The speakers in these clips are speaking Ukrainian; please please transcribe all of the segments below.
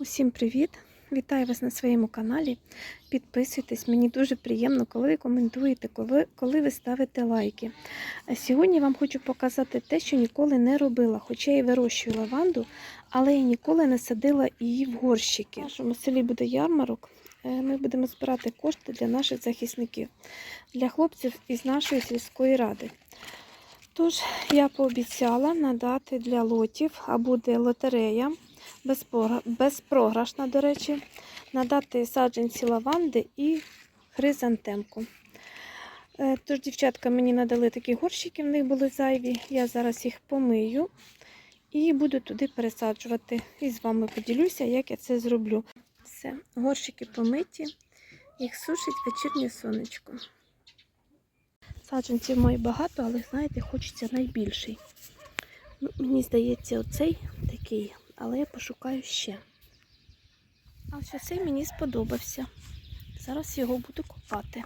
Усім привіт! Вітаю вас на своєму каналі. Підписуйтесь, мені дуже приємно, коли ви коментуєте, коли, коли ви ставите лайки. А Сьогодні вам хочу показати те, що ніколи не робила, хоча я вирощую лаванду, але я ніколи не садила її в горщики. В нашому селі буде ярмарок. Е, Ми будемо збирати кошти для наших захисників, для хлопців із нашої сільської ради. Тож я пообіцяла надати для лотів, а буде лотерея безпрограшна, до речі, надати саджанці лаванди і хризантемку. Е, Тож, дівчатка мені надали такі горщики, в них були зайві. Я зараз їх помию і буду туди пересаджувати. І з вами поділюся, як я це зроблю. Все, горщики помиті, їх сушить вечірнє сонечко. Саджанців маю багато, але знаєте, хочеться найбільший. Мені здається, оцей такий, але я пошукаю ще. А ось оцей мені сподобався. Зараз його буду копати.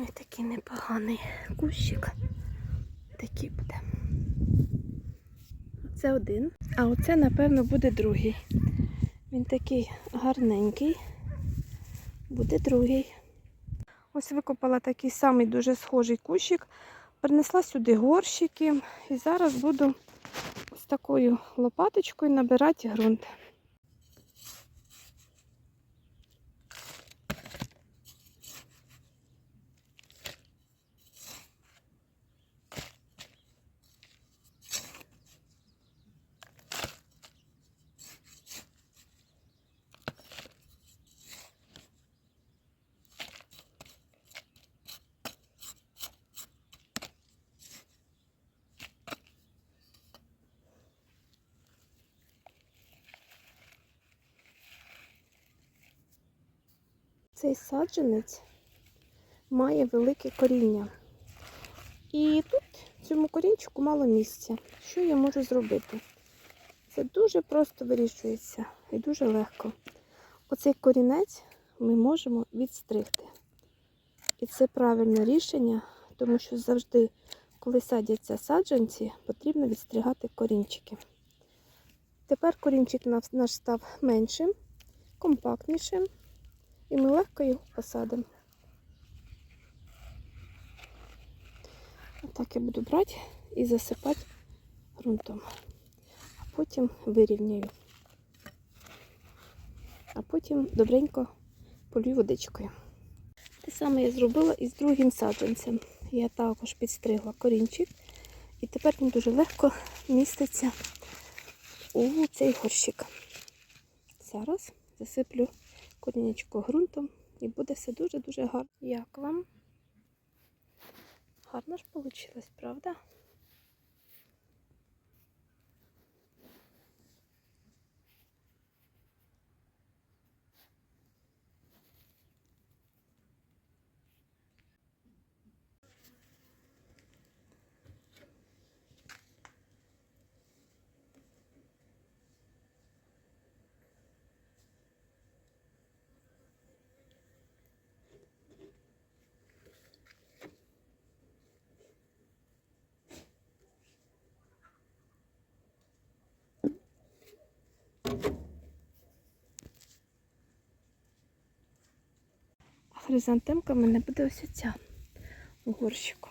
Думаю, такий непоганий кущик. Такий буде. Це один. А оце, напевно, буде другий. Він такий гарненький. Буде другий. Ось викопала такий самий дуже схожий кущик. Принесла сюди горщики. І зараз буду ось такою лопаточкою набирати ґрунт. Цей саджанець має велике коріння. І тут цьому корінчику мало місця. Що я можу зробити? Це дуже просто вирішується і дуже легко. Оцей корінець ми можемо відстригти. І це правильне рішення, тому що завжди, коли садяться саджанці, потрібно відстригати корінчики. Тепер корінчик наш став меншим, компактнішим, і ми легко його посадимо. Отак я буду брати і засипати ґрунтом. А потім вирівняю. А потім добренько полью водичкою. Те саме я зробила і з другим саджанцем. Я також підстригла корінчик. І тепер він дуже легко міститься у цей горщик. Зараз засиплю корінечко ґрунтом і буде все дуже-дуже гарно. Як вам? Гарно ж вийшло, правда? Хризантемка в мене буде ось ця у горщику.